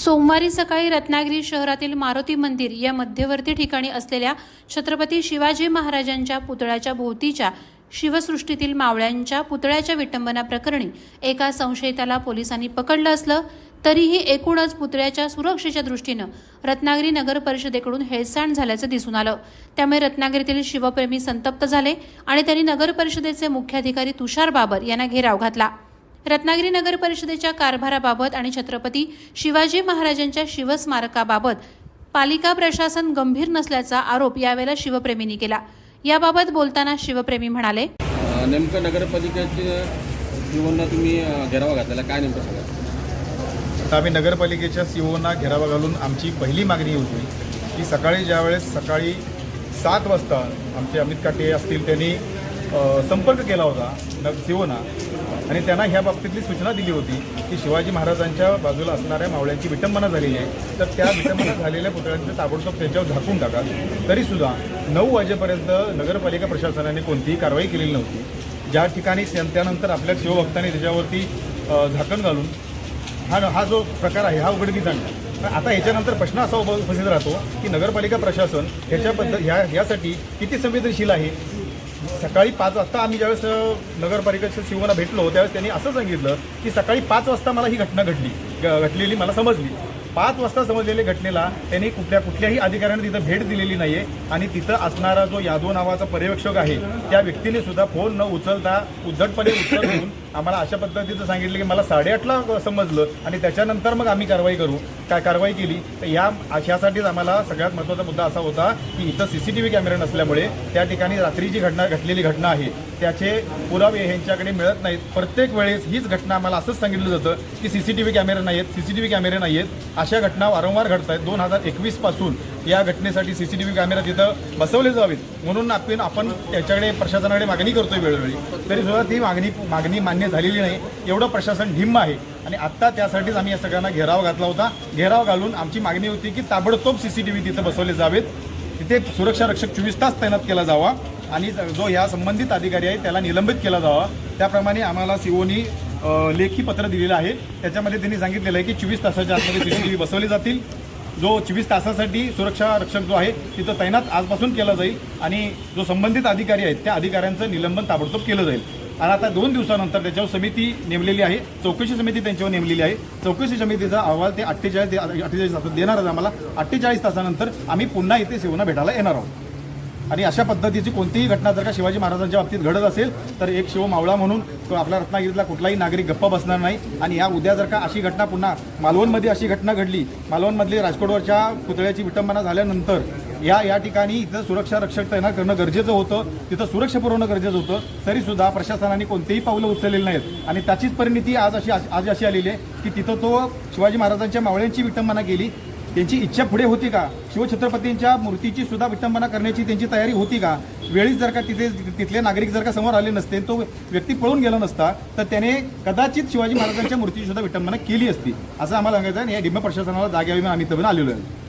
सोमवारी सकाळी रत्नागिरी शहरातील मारुती मंदिर या मध्यवर्ती ठिकाणी असलेल्या छत्रपती शिवाजी महाराजांच्या पुतळ्याच्या भोवतीच्या शिवसृष्टीतील मावळ्यांच्या पुतळ्याच्या विटंबना प्रकरणी एका संशयिताला पोलिसांनी पकडलं असलं तरीही एकूणच पुतळ्याच्या सुरक्षेच्या दृष्टीनं रत्नागिरी नगर परिषदेकडून हेळसांड झाल्याचं दिसून आलं. त्यामुळे रत्नागिरीतील शिवप्रेमी संतप्त झाले आणि त्यांनी नगर परिषदेचे मुख्याधिकारी तुषार बाबर यांना घेराव घातला. रत्नागिरी नगर परिषदेच्या कारभाराबाबत आणि छत्रपती शिवाजी महाराजांच्या शिवस्मारकाबाबत पालिका प्रशासन गंभीर नसल्याचा आरोप यावेळेला शिवप्रेमींनी केला. याबाबत बोलताना शिवप्रेमी म्हणाले नेमकं नगरपालिकेचे जीवनला तुम्ही घेरावा घातलेला. काय नेमकं सांगा? आता आम्ही नगरपालिकेच्या सीओना घेरावा घालून आमची पहिली मागणी होती की सकाळी ज्यावेळेस सकाळी सात वाजता आमचे अमित काटे असतील त्यांनी संपर्क केला होता नग सीओना आणि त्यांना ह्या बाबतीतली सूचना दिली होती की शिवाजी महाराजांच्या बाजूला असणाऱ्या मावळ्यांची विटंबना झालेली आहे. तर त्या विटंबना झालेल्या पुतळ्यांचं ताबडतोब त्यांच्यावर झाकून टाका. तरीसुद्धा नऊ वाजेपर्यंत नगरपालिका प्रशासनाने कोणतीही कारवाई केलेली नव्हती. ज्या ठिकाणी त्यानंतर आपल्या शिवभक्तांनी त्याच्यावरती झाकण घालून हा हा जो प्रकार आहे हा उघडकीस आणला. पण आता ह्याच्यानंतर प्रश्न असा उपस्थित राहतो की नगरपालिका प्रशासन ह्याच्याबद्दल ह्या ह्यासाठी किती संवेदनशील आहे? सकाळी पाच वाजता आम्ही ज्यावेळेस नगरपालिकेच्या शिवना भेटलो त्यावेळेस त्यांनी असं सांगितलं की सकाळी पाच वाजता मला ही घटना घडली ग- घडलेली मला समजली. पाच वाजता समजलेल्या घटनेला त्यांनी कुठल्या कुठल्याही अधिकाऱ्याने तिथं भेट दिलेली नाहीये आणि तिथं असणारा जो यादव नावाचा पर्यवेक्षक आहे त्या व्यक्तीने सुद्धा फोन न उचलता उद्धटपणे उत्तर देऊन आम्हाला अशा पद्धतीचं सांगितलं की मला साडेआठला समजलं आणि त्याच्यानंतर मग आम्ही कारवाई करू. काय कारवाई केली? तर या अशासाठीच आम्हाला सगळ्यात महत्त्वाचा मुद्दा असा होता की इथं सीसीटीव्ही कॅमेरे नसल्यामुळे त्या ठिकाणी रात्री जी घटना घडलेली घटना आहे त्याचे पुरावे ह्यांच्याकडे मिळत नाहीत. प्रत्येक वेळेस हीच घटना आम्हाला असंच सांगितलं जातं की सीसीटीव्ही कॅमेरे नाही आहेत सीसीटीव्ही कॅमेरे नाही आहेत अशा घटना वारंवार घडत आहेत दोन हजार एकवीसपासून या घटनेसाठी C C T V camera तिथं बसवले जावेत. म्हणून आपण आपण त्याच्याकडे प्रशासनाकडे मागणी करतोय वेळोवेळी. तरी सुद्धा ती मागणी मागणी मान्य झालेली नाही. एवढं प्रशासन ढिम्म आहे. आणि आत्ता त्यासाठीच आम्ही या सगळ्यांना घेराव घातला होता. घेराव घालून आमची मागणी होती की ताबडतोब सी सी टी व्ही तिथं बसवले जावेत. तिथे सुरक्षा रक्षक चोवीस तास तैनात केला जावा. आणि जो या संबंधित अधिकारी आहे त्याला निलंबित केला जावा. त्याप्रमाणे आम्हाला सीओनी लेखी पत्र दिलेलं आहे. त्याच्यामध्ये त्यांनी सांगितलेलं आहे की चोवीस तासाच्या आतमध्ये सी टी व्ही बसवले जातील. जो चोवीस तासासाठी सुरक्षा रक्षक जो आहे तिथं तैनात आजपासून केला जाईल आणि जो संबंधित अधिकारी आहेत त्या अधिकाऱ्यांचं निलंबन ताबडतोब केलं जाईल. आणि आता दोन दिवसानंतर त्याच्यावर समिती नेमलेली आहे चौकशी समिती त्यांच्यावर नेमलेली आहे. चौकशी समितीचा अहवाल ते अठ्ठेचाळीस अठ्ठेचाळीस तासात देणारच आम्हाला. अठ्ठेचाळीस तासानंतर आम्ही पुन्हा इथे सेवना भेटायला येणार आहोत. आणि अशा पद्धतीची कोणतीही घटना जर का शिवाजी महाराजांच्या बाबतीत घडत असेल तर एक शिव मावळा म्हणून तो आपल्या रत्नागिरीतला कुठलाही नागरिक गप्प बसणार नाही. आणि या उद्या जर का अशी घटना पुन्हा मालवणमध्ये अशी घटना घडली मालवणमधली राजकोटवरच्या पुतळ्याची विटंबना झाल्यानंतर या या ठिकाणी इथं सुरक्षा रक्षक तैनात करणं गरजेचं होतं. तिथं सुरक्षा पुरवणं गरजेचं होतं. तरीसुद्धा प्रशासनाने कोणतेही पावलं उचललेली नाहीत. आणि त्याचीच परिणिती आज अशी आज अशी आलेली आहे की तिथं तो शिवाजी महाराजांच्या मावळ्यांची विटंबना केली. त्यांची इच्छा पुढे होती का? शिवछत्रपतींच्या मूर्तीची सुद्धा विटंबना करण्याची त्यांची तयारी होती का? वेळीच जर का तिथे तिथले नागरिक जर का समोर आले नसते तो व्यक्ती पळून गेला नसता तर त्याने कदाचित शिवाजी महाराजांच्या मूर्तीची सुद्धा विटंबना केली असती. असं आम्हाला सांगायचं आहे आणि या डिंब प्रशासनाला जाग्यावी आम्ही इथं आलेलो आहे.